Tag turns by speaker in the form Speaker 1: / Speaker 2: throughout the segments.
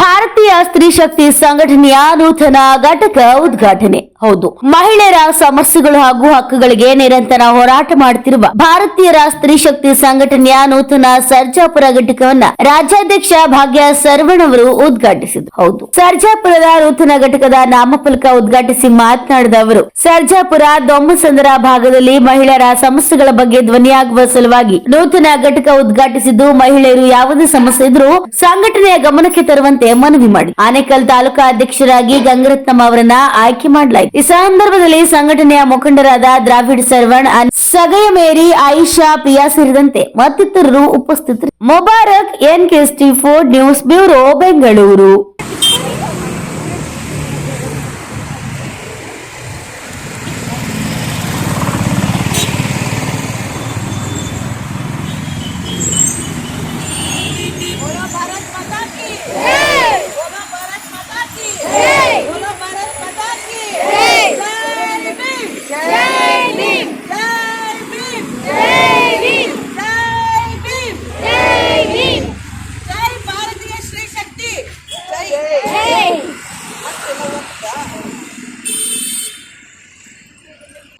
Speaker 1: ಭಾರತೀಯ ಸ್ತ್ರೀ ಶಕ್ತಿ ಸಂಘಟನೆಯ ನೂತನ ಘಟಕ ಉದ್ಘಾಟನೆ. ಹೌದು, ಮಹಿಳೆಯರ ಸಮಸ್ಯೆಗಳು ಹಾಗೂ ಹಕ್ಕುಗಳಿಗೆ ನಿರಂತರ ಹೋರಾಟ ಮಾಡುತ್ತಿರುವ ಭಾರತೀಯರ ಸ್ತ್ರೀ ಶಕ್ತಿ ಸಂಘಟನೆಯ ನೂತನ ಸರ್ಜಾಪುರ ಘಟಕವನ್ನ ರಾಜ್ಯಾಧ್ಯಕ್ಷ ಭಾಗ್ಯ ಸರ್ವಣ್ ಅವರು ಉದ್ಘಾಟಿಸಿದರು. ಹೌದು, ಸರ್ಜಾಪುರದ ನೂತನ ಘಟಕದ ನಾಮಫಲಕ ಉದ್ಘಾಟಿಸಿ ಮಾತನಾಡಿದ ಅವರು, ಸರ್ಜಾಪುರ ದೊಮ್ಮಸಂದರ ಭಾಗದಲ್ಲಿ ಮಹಿಳೆಯರ ಸಮಸ್ಯೆಗಳ ಬಗ್ಗೆ ಧ್ವನಿಯಾಗುವ ಸಲುವಾಗಿ ನೂತನ ಘಟಕ ಉದ್ಘಾಟಿಸಿದ್ದು ಮಹಿಳೆಯರು ಯಾವುದೇ ಸಮಸ್ಯೆ ಇದ್ರೂ ಸಂಘಟನೆಯ ಗಮನಕ್ಕೆ ತರುವಂತೆ ಮನವಿ ಮಾಡಿ. ಆನೇಕಲ್ ತಾಲೂಕಾ ಅಧ್ಯಕ್ಷರಾಗಿ ಗಂಗರತ್ನಮ್ಮ ಅವರನ್ನ ಆಯ್ಕೆ ಮಾಡಲಾಯಿತು. ಈ ಸಂದರ್ಭದಲ್ಲಿ ಸಂಘಟನೆಯ ಮುಖಂಡರಾದ ದ್ರಾವಿಡ್ ಸರ್ವಣ್ ಸಗಯ ಮೇರಿ, ಆಯಿಷಾ, ಪ್ರಿಯಾ ಸೇರಿದಂತೆ ಮತ್ತಿತರರು ಉಪಸ್ಥಿತರು Mubarak N T four news bureau, Bengaluru.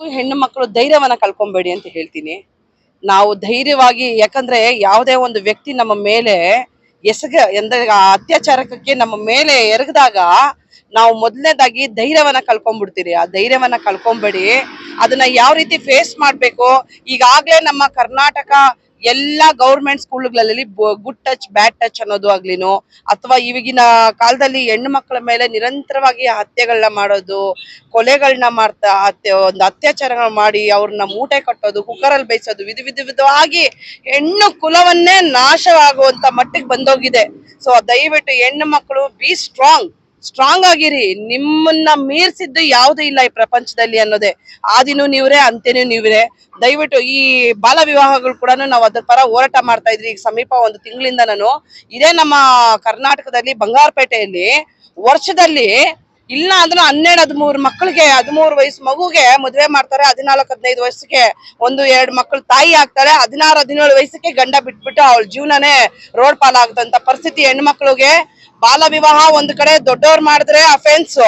Speaker 2: ಹೆಣ್ಣು ಮಕ್ಕಳು ಧೈರ್ಯವನ್ನ ಕಳ್ಕೊಬೇಡಿ ಅಂತ ಹೇಳ್ತೀನಿ. ನಾವು ಧೈರ್ಯವಾಗಿ, ಯಾಕಂದ್ರೆ ಯಾವುದೇ ಒಂದು ವ್ಯಕ್ತಿ ನಮ್ಮ ಮೇಲೆ ಎಸಗ ಎಂದ್ರೆ ಅತ್ಯಾಚಾರಕ್ಕೆ ನಮ್ಮ ಮೇಲೆ ಎರಗದಾಗ ನಾವು ಮೊದಲನೇದಾಗಿ ಧೈರ್ಯವನ್ನ ಕಳ್ಕೊಂಡ್ಬಿಡ್ತೀರಿ ಆ ಧೈರ್ಯವನ್ನ ಕಳ್ಕೊಂಬೇಡಿ. ಅದನ್ನ ಯಾವ ರೀತಿ ಫೇಸ್ ಮಾಡ್ಬೇಕು? ಈಗಾಗ್ಲೇ ನಮ್ಮ ಕರ್ನಾಟಕ ಎಲ್ಲಾ ಗೌರ್ಮೆಂಟ್ ಸ್ಕೂಲ್ಗಳಲ್ಲಿ ಗುಡ್ ಟಚ್ ಬ್ಯಾಡ್ ಟಚ್ ಅನ್ನೋದು ಆಗ್ಲಿನು, ಅಥವಾ ಇವಾಗಿನ ಕಾಲದಲ್ಲಿ ಹೆಣ್ಣು ಮಕ್ಕಳ ಮೇಲೆ ನಿರಂತರವಾಗಿ ಹತ್ಯೆಗಳನ್ನ ಮಾಡೋದು ಕೊಲೆಗಳನ್ನ ಮಾಡ್ತಾ ಒಂದು ಅತ್ಯಾಚಾರಗಳು ಮಾಡಿ ಅವ್ರನ್ನ ಮೂಟೆ ಕಟ್ಟೋದು, ಕುಕ್ಕರಲ್ಲಿ ಬೇಯಿಸೋದು, ವಿಧ ವಿಧ, ವಿಧವಾಗಿ ಹೆಣ್ಣು ಕುಲವನ್ನೇ ನಾಶವಾಗುವಂತ ಮಟ್ಟಿಗೆ ಬಂದೋಗಿದೆ. ಸೊ ದಯವಿಟ್ಟು ಹೆಣ್ಣು ಮಕ್ಕಳು ಬಿ ಸ್ಟ್ರಾಂಗ್ ಸ್ಟ್ರಾಂಗ್ ಆಗಿರಿ. ನಿಮ್ಮನ್ನ ಮೀರ್ಸಿದ್ದು ಯಾವುದೂ ಇಲ್ಲ ಈ ಪ್ರಪಂಚದಲ್ಲಿ ಅನ್ನೋದೇ. ಆದಿನೂ ನೀವ್ರೆ, ಅಂತ್ಯನೂ ನೀವ್ರೆ. ದಯವಿಟ್ಟು ಈ ಬಾಲ ವಿವಾಹಗಳು ಕೂಡ ನಾವು ಅದ್ರ ಪರ ಹೋರಾಟ ಮಾಡ್ತಾ ಇದ್ರಿ ಈಗ ಸಮೀಪ ಒಂದು ತಿಂಗಳಿಂದ ನಾನು. ಇದೇ ನಮ್ಮ ಕರ್ನಾಟಕದಲ್ಲಿ ಬಂಗಾರಪೇಟೆಯಲ್ಲಿ ವರ್ಷದಲ್ಲಿ ಇಲ್ಲ ಅಂದ್ರೆ ಹನ್ನೆರಡು, ಹದಿಮೂರು ಮಕ್ಕಳಿಗೆ ಹದಿಮೂರು ವಯಸ್ಸು ಮಗುಗೆ ಮದುವೆ ಮಾಡ್ತಾರೆ, ಹದಿನಾಲ್ಕು, ಹದಿನೈದು ವಯಸ್ಸಿಗೆ ಒಂದು, ಎರಡು ಮಕ್ಕಳು ತಾಯಿ ಆಗ್ತಾರೆ, ಹದಿನಾರು, ಹದಿನೇಳು ವಯಸ್ಸಿಗೆ ಗಂಡ ಬಿಟ್ಬಿಟ್ಟು ಅವಳ ಜೀವನನೇ ರೋಡ್ ಪಾಲಾಗುತ್ತಂತ ಪರಿಸ್ಥಿತಿ ಹೆಣ್ಮಕ್ಳಿಗೆ. ಬಾಲ ವಿವಾಹ ಒಂದ್ ಕಡೆ ದೊಡ್ಡವ್ರು ಮಾಡಿದ್ರೆ ಅಫೆನ್ಸ್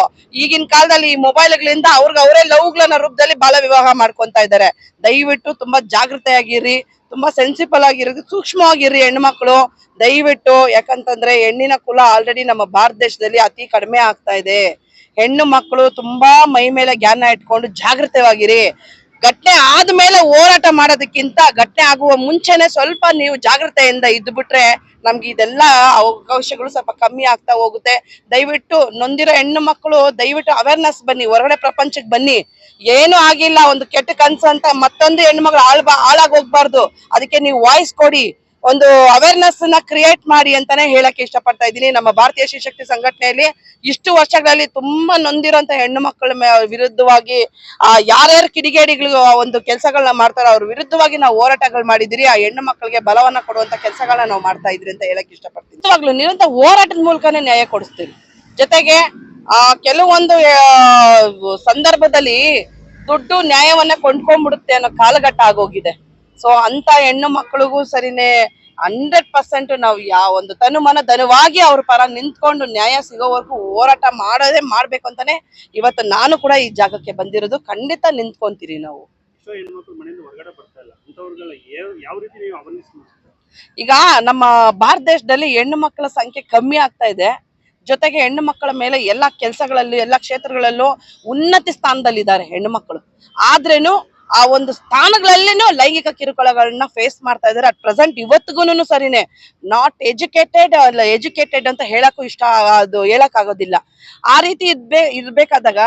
Speaker 2: ಈಗಿನ ಕಾಲದಲ್ಲಿ ಈ ಮೊಬೈಲ್ಗಳಿಂದ ಅವ್ರಿಗೆ ಅವರೇ ಲವ್ಗಳನ್ನ ರೂಪದಲ್ಲಿ ಬಾಲ ವಿವಾಹ ಮಾಡ್ಕೊಂತ ಇದ್ದಾರೆ. ದಯವಿಟ್ಟು ತುಂಬಾ ಜಾಗೃತೆಯಾಗಿರಿ ತುಂಬಾ ಸೆನ್ಸಿಬಲ್ ಆಗಿರಿ ಸೂಕ್ಷ್ಮವಾಗಿರಿ ಹೆಣ್ಮಕ್ಳು. ದಯವಿಟ್ಟು ಯಾಕಂತಂದ್ರೆ ಹೆಣ್ಣಿನ ಕುಲ ಆಲ್ರೆಡಿ ನಮ್ಮ ಭಾರತ ದೇಶದಲ್ಲಿ ಅತಿ ಕಡಿಮೆ ಆಗ್ತಾ ಇದೆ. ಹೆಣ್ಣು ಮಕ್ಕಳು ತುಂಬಾ ಮೈ ಮೇಲೆ ಜ್ಞಾನ ಇಟ್ಕೊಂಡು ಜಾಗೃತವಾಗಿರಿ ಘಟನೆ ಆದ್ಮೇಲೆ ಹೋರಾಟ ಮಾಡೋದಕ್ಕಿಂತ ಘಟನೆ ಆಗುವ ಮುಂಚೆನೆ ಸ್ವಲ್ಪ ನೀವು ಜಾಗೃತೆಯಿಂದ ಇದ್ದು ಬಿಟ್ರೆ ನಮ್ಗೆ ಇದೆಲ್ಲ ಅವಕಾಶಗಳು ಸ್ವಲ್ಪ ಕಮ್ಮಿ ಆಗ್ತಾ ಹೋಗುತ್ತೆ. ದಯವಿಟ್ಟು ನೊಂದಿರೋ ಹೆಣ್ಣು ಮಕ್ಕಳು ದಯವಿಟ್ಟು ಅವೇರ್ನೆಸ್ ಬನ್ನಿ, ಹೊರಗಡೆ ಪ್ರಪಂಚಕ್ಕೆ ಬನ್ನಿ. ಏನು ಆಗಿಲ್ಲ, ಒಂದು ಕೆಟ್ಟ ಕನ್ಸು ಅಂತ ಮತ್ತೊಂದು ಹೆಣ್ಣು ಮಗಳು ಹಾಳ್ ಹಾಳಾಗಿ ಹೋಗ್ಬಾರ್ದು ಅದಕ್ಕೆ ನೀವು ವಾಯ್ಸ್ ಕೊಡಿ. ಒಂದು ಅವೇರ್ನೆಸ್ನ ಕ್ರಿಯೇಟ್ ಮಾಡಿ ಅಂತಾನೆ ಹೇಳಕ್ ಇಷ್ಟಪಡ್ತಾ ಇದ್ದೀನಿ. ನಮ್ಮ ಭಾರತೀಯ ಶಿಶಕ್ತಿ ಸಂಘಟನೆಯಲ್ಲಿ ಇಷ್ಟು ವರ್ಷಗಳಲ್ಲಿ ತುಂಬಾ ನೊಂದಿರುವಂತ ಹೆಣ್ಣು ಮಕ್ಕಳ ವಿರುದ್ಧವಾಗಿ, ಆ, ಯಾರ್ಯಾರು ಕಿಡಿಗೇಡಿಗಳು ಒಂದು ಕೆಲಸಗಳನ್ನ ಮಾಡ್ತಾರೋ ಅವ್ರ ವಿರುದ್ಧವಾಗಿ ನಾವು ಹೋರಾಟಗಳು ಮಾಡಿದಿರಿ ಆ ಹೆಣ್ಣು ಮಕ್ಕಳಿಗೆ ಬಲವನ್ನ ಕೊಡುವಂತ ಕೆಲಸಗಳನ್ನ ನಾವು ಮಾಡ್ತಾ ಇದ್ರಿ ಅಂತ ಹೇಳಕ್ ಇಷ್ಟಪಡ್ತೀವಿ ನಿಜವಾಗ್ಲೂ ನಿರಂತರ ಹೋರಾಟದ ಮೂಲಕನೇ ನ್ಯಾಯ ಕೊಡಿಸ್ತೀವಿ. ಜೊತೆಗೆ, ಆ, ಕೆಲವೊಂದು ಸಂದರ್ಭದಲ್ಲಿ ದುಡ್ಡು ನ್ಯಾಯವನ್ನ ಕೊಂಡ್ಕೊಂಡ್ಬಿಡುತ್ತೆ ಅನ್ನೋ ಕಾಲಘಟ್ಟ ಆಗೋಗಿದೆ. ಸೊ ಅಂತ ಹೆಣ್ಣು ಮಕ್ಕಳಿಗೂ ಸರಿನೇ ಹಂಡ್ರೆಡ್ ಪರ್ಸೆಂಟ್ ನಾವು ಯಾವ ಒಂದು ತನುಮನ ಧನವಾಗಿ ಅವ್ರ ಪರ ನಿಂತ್ಕೊಂಡು ನ್ಯಾಯ ಸಿಗೋವರೆಗೂ ಹೋರಾಟ ಮಾಡೋದೇ ಮಾಡ್ಬೇಕು ಅಂತಾನೆ ಇವತ್ತು ನಾನು ಕೂಡ ಈ ಜಾಗಕ್ಕೆ ಬಂದಿರೋದು. ಖಂಡಿತ ನಿಂತ್ಕೊಂತೀರಿ ನಾವು. ಈಗ ನಮ್ಮ ಭಾರತ ದೇಶದಲ್ಲಿ ಹೆಣ್ಣು ಮಕ್ಕಳ ಸಂಖ್ಯೆ ಕಮ್ಮಿ ಆಗ್ತಾ ಇದೆ. ಜೊತೆಗೆ ಹೆಣ್ಣು ಮಕ್ಕಳ ಮೇಲೆ ಎಲ್ಲಾ ಕೆಲಸಗಳಲ್ಲೂ ಎಲ್ಲಾ ಕ್ಷೇತ್ರಗಳಲ್ಲೂ ಉನ್ನತಿ ಸ್ಥಾನದಲ್ಲಿದ್ದಾರೆ ಹೆಣ್ಣು ಮಕ್ಕಳು. ಆದ್ರೇನು ಆ ಒಂದು ಸ್ಥಾನಗಳಲ್ಲೇನೋ ಲೈಂಗಿಕ ಕಿರುಕುಳಗಳನ್ನ ಫೇಸ್ ಮಾಡ್ತಾ ಇದಾರೆ. ಅಟ್ ಪ್ರೆಸೆಂಟ್ ಇವತ್ತಿಗೂನು ಸರಿನೇ. ನಾಟ್ ಎಜುಕೇಟೆಡ್ ಎಜುಕೇಟೆಡ್ ಅಂತ ಹೇಳಕ್ಕೂ ಇಷ್ಟ, ಅದು ಹೇಳಕ್ ಆಗೋದಿಲ್ಲ ಆ ರೀತಿ ಇರ್ಬೇಕಾದಾಗ